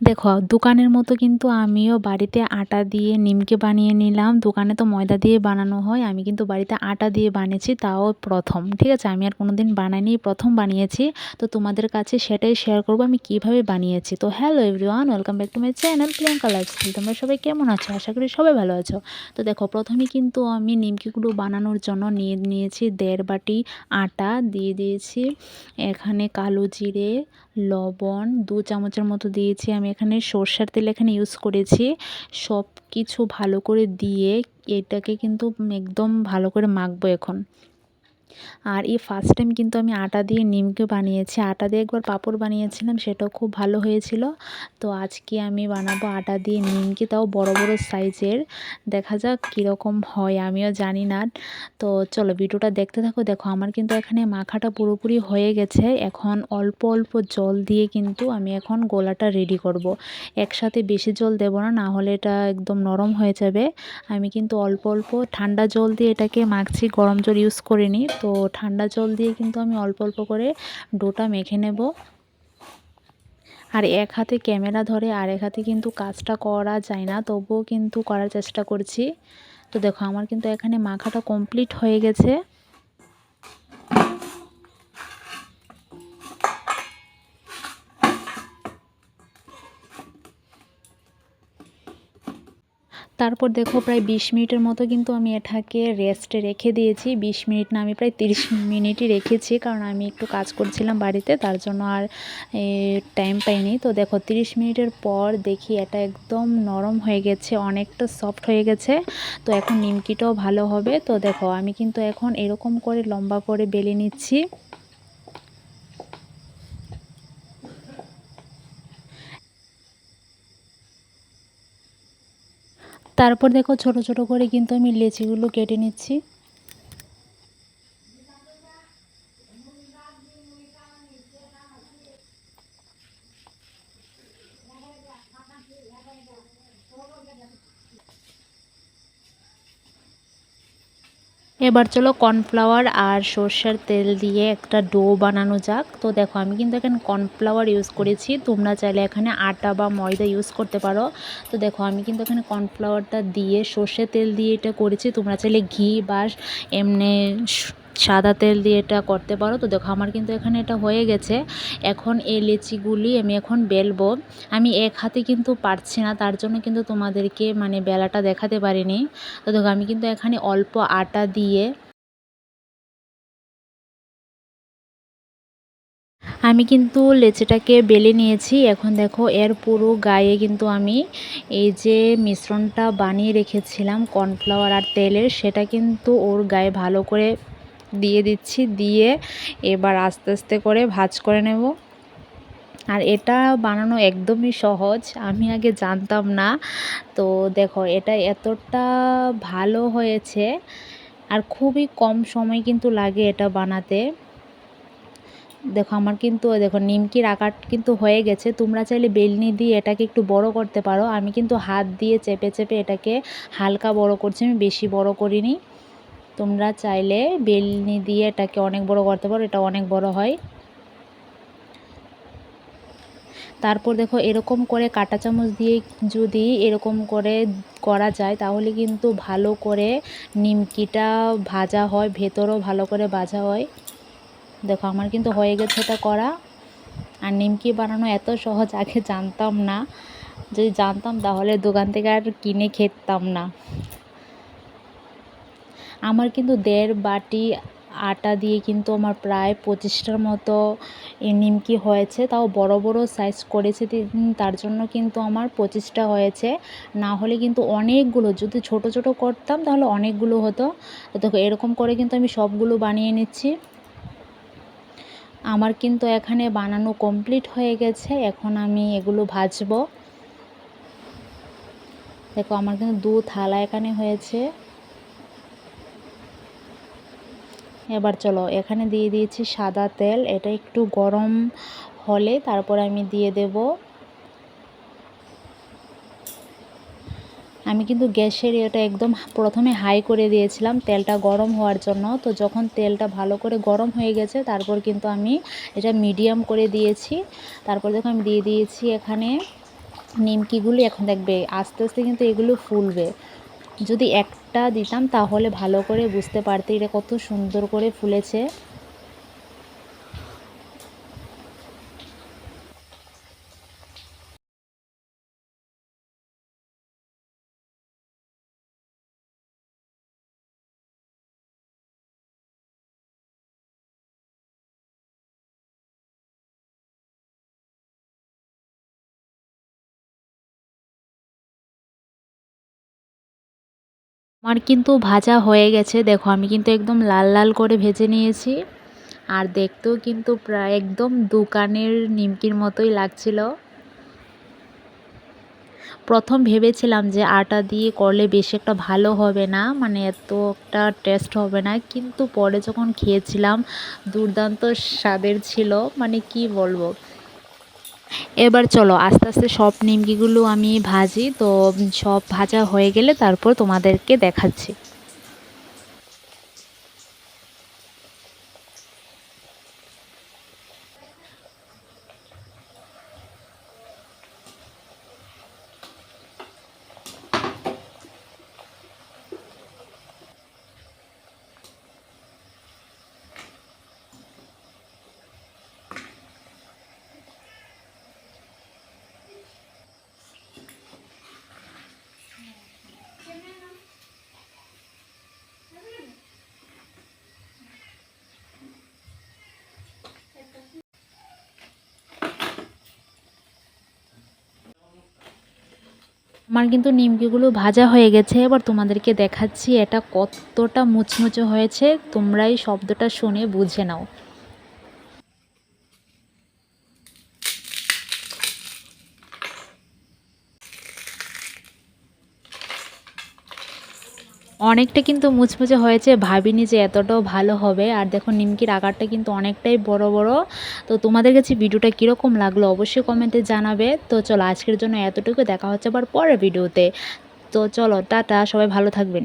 দেখো, দোকানের মতো কিন্তু আমিও বাড়িতে আটা দিয়ে নিমকে বানিয়ে নিলাম। দোকানে তো ময়দা দিয়ে বানানো হয়, আমি কিন্তু বাড়িতে আটা দিয়ে বানিয়েছি, তাও প্রথম। ঠিক আছে, আমি আর কোনো দিন বানাইনি, প্রথম বানিয়েছি। তো তোমাদের কাছে সেটাই শেয়ার করব, আমি কীভাবে বানিয়েছি। তো hello everyone welcome back to my channel Priyanka lifestyle তোমরা সবাই কেমন আছো? আশা করি সবাই ভালো আছো। তো দেখো, প্রথমে কিন্তু আমি নিমকিগুলো বানানোর জন্য নিয়ে নিয়েছি দেড় বাটি আটা, দিয়ে দিয়েছি এখানে কালো জিরে, লবণ, দু চামচের মতো দিয়েছি আমি এখানে সর্ষার তেল এখানে ইউজ করেছি। সব কিছু ভালো করে দিয়ে এটাকে কিন্তু একদম ভালো করে মাখবো এখন। আর এই ফার্স্ট টাইম কিন্তু আমি আটা দিয়ে নিমকে বানিয়েছি। আটা দিয়ে একবার পাঁপড় বানিয়েছিলাম, সেটাও খুব ভালো হয়েছিল। তো আজকে আমি বানাবো আটা দিয়ে নিমকি, তাও বড় বড় সাইজের দেখা যাক কীরকম হয়, আমিও জানি না। তো চলো ভিডিওটা দেখতে থাকো। দেখো, আমার কিন্তু এখানে মাখাটা পুরোপুরি হয়ে গেছে। এখন অল্প অল্প জল দিয়ে কিন্তু আমি এখন গোলাটা রেডি করব। একসাথে বেশি জল দেব না না হলে এটা একদম নরম হয়ে যাবে। আমি কিন্তু অল্প অল্প ঠান্ডা জল দিয়ে এটাকে মাখছি, গরম জল ইউজ করিনি। তো ঠান্ডা জল দিয়ে কিন্তু আমি অল্প অল্প করে ডোটা মেখে নেব। আর এক হাতে ক্যামেরা ধরে আর এক হাতে কিন্তু কাজটা করা যায় না, তবুও কিন্তু করার চেষ্টা করছি। তো দেখো, আমার কিন্তু এখানে মাখাটা কমপ্লিট হয়ে গেছে। তারপর দেখো প্রায় বিশ মিনিটের মতো কিন্তু আমি এটাকে রেস্টে রেখে দিয়েছি। বিশ মিনিট না আমি প্রায় তিরিশ মিনিটই রেখেছি কারণ আমি একটু কাজ করছিলাম বাড়িতে, তার জন্য আর টাইম পাইনি। তো দেখো তিরিশ মিনিটের পর দেখি এটা একদম নরম হয়ে গেছে, অনেকটা সফট হয়ে গেছে। তো এখন নিমকিটাও ভালো হবে। তো দেখো আমি কিন্তু এখন এরকম করে লম্বা করে বেলে নিচ্ছি। তারপর দেখো ছোট ছোট করে কিন্তু আমি লেচিগুলো কেটে নিচ্ছি। এবার চলো কর্নফ্লাওয়ার আর সর্ষের তেল দিয়ে একটা ডো বানানো যাক। তো দেখো, আমি কিন্তু এখানে কর্নফ্লাওয়ার ইউজ করেছি। তোমরা চাইলে এখানে আটা বা ময়দা ইউজ করতে পারো। তো দেখো, আমি কিন্তু এখানে কর্নফ্লাওয়ারটা দিয়ে সর্ষের তেল দিয়ে এটা করেছি। তোমরা চাইলে ঘি বা এমনি সাদা তেল দিয়ে এটা করতে পারো। তো দেখো আমার কিন্তু এখানে এটা হয়ে গেছে। এখন এই লেচিগুলি আমি এখন বেলবো। আমি এক হাতে কিন্তু পারছি না, তার জন্য কিন্তু তোমাদেরকে মানে বেলাটা দেখাতে পারিনি। তো দেখো আমি কিন্তু এখানে অল্প আটা দিয়ে আমি কিন্তু লেচিটাকে বেলে নিয়েছি। এখন দেখো এর পুরো গায়ে কিন্তু আমি এই যে মিশ্রণটা বানিয়ে রেখেছিলাম, কর্নফ্লাওয়ার আর তেলের, সেটা কিন্তু ওর গায়ে ভালো করে দিয়ে দিচ্ছি, দিয়ে এবার আস্তে আস্তে করে ভাজ করে নেব। আর এটা বানানো একদমই সহজ, আমি আগে জানতাম না। তো দেখো, এটা এতটা ভালো হয়েছে আর খুবই কম সময় কিন্তু লাগে এটা বানাতে। দেখো, আমার কিন্তু, দেখো, নিমকির আকার কিন্তু হয়ে গেছে। তোমরা চাইলে বেলনি দিয়ে এটাকে একটু বড় করতে পারো। আমি কিন্তু হাত দিয়ে চেপে চেপে এটাকে হালকা বড় করছি, আমি বেশি বড় করিনি। তোমরা চাইলে বেলনি দিয়ে এটাকে অনেক বড় করতে পারো, এটা অনেক বড় হয়। তারপর দেখো এরকম করে কাঁটা চামচ দিয়ে যদি এরকম করে করা যায়, তাহলে কিন্তু ভালো করে নিমকিটা ভাজা হয়, ভেতরও ভালো করে ভাজা হয়। দেখো আমার কিন্তু হয়ে গেছে এটা করা। আর নিমকি বানানো এত সহজ, আগে জানতাম না। যদি জানতাম তাহলে দোকান থেকে আর কিনে খেতাম না। আমার কিন্তু দেড় বাটি আটা দিয়ে কিন্তু আমার প্রায় পঁচিশটার মতো নিমকি হয়েছে। তাও বড় বড় সাইজ করেছে তার জন্য কিন্তু আমার পঁচিশটা হয়েছে। না হলে কিন্তু অনেকগুলো, যদি ছোট ছোট করতাম তাহলে অনেকগুলো হতো। দেখো, এরকম করে কিন্তু আমি সবগুলো বানিয়ে নিচ্ছি। আমার কিন্তু এখানে বানানো কমপ্লিট হয়ে গেছে। এখন আমি এগুলো ভাজবো। দেখো, আমার কিন্তু দু থালা এখানে হয়েছে। এবার চলো, এখানে দিয়ে দিয়েছি সাদা তেল, এটা একটু গরম হলে তারপর আমি দিয়ে দেব। আমি কিন্তু গ্যাসের এটা একদম প্রথমে হাই করে দিয়েছিলাম তেলটা গরম হওয়ার জন্য, তো যখন তেলটা ভালো করে গরম হয়ে গেছে তারপর কিন্তু আমি এটা মিডিয়াম করে দিয়েছি। তারপর দেখো আমি দিয়ে দিয়েছি এখানে নিমকিগুলি, এখন দেখবে আস্তে আস্তে কিন্তু এগুলো ফুলবে। যদি একটা দিতাম তাহলে ভালো করে বুঝতে পারতে এটা কত সুন্দর করে ফুলেছে। আমার কিন্তু ভাজা হয়ে গেছে। দেখো, আমি কিন্তু একদম লাল লাল করে ভেজে নিয়েছি। আর দেখতেও কিন্তু প্রায় একদম দোকানের নিমকির মতোই লাগছিল। প্রথম ভেবেছিলাম যে আটা দিয়ে করলে বেশি একটা ভালো হবে না মানে এত একটা টেস্ট হবে না। কিন্তু পরে যখন খেয়েছিলাম, দুর্দান্ত স্বাদের ছিল। মানে কি বলব? এবার চলো, আস্তে আস্তে সব নিমকিগুলো আমি ভাজি, তো সব ভাজা হয়ে গেলে তারপর তোমাদেরকে দেখাচ্ছি। আমার কিন্তু নিমকিগুলো ভাজা হয়ে গেছে, এবার তোমাদেরকে দেখাচ্ছি এটা কতটা মুচমুচে হয়েছে, তোমরাই শব্দটা শুনে বুঝে নাও। অনেকটা কিন্তু মুচমুচে হয়েছে, ভাবিনি যে এতটাও ভালো হবে। আর দেখো নিমকির আকারটা কিন্তু অনেকটাই বড় বড়। তো তোমাদের কাছে ভিডিওটা কীরকম লাগল অবশ্যই কমেন্টে জানাবে। তো চলো আজকের জন্য এতটুকু, দেখা হচ্ছে আবার পরের ভিডিওতে। তো চলো, টাটা, সবাই ভালো থাকবেন।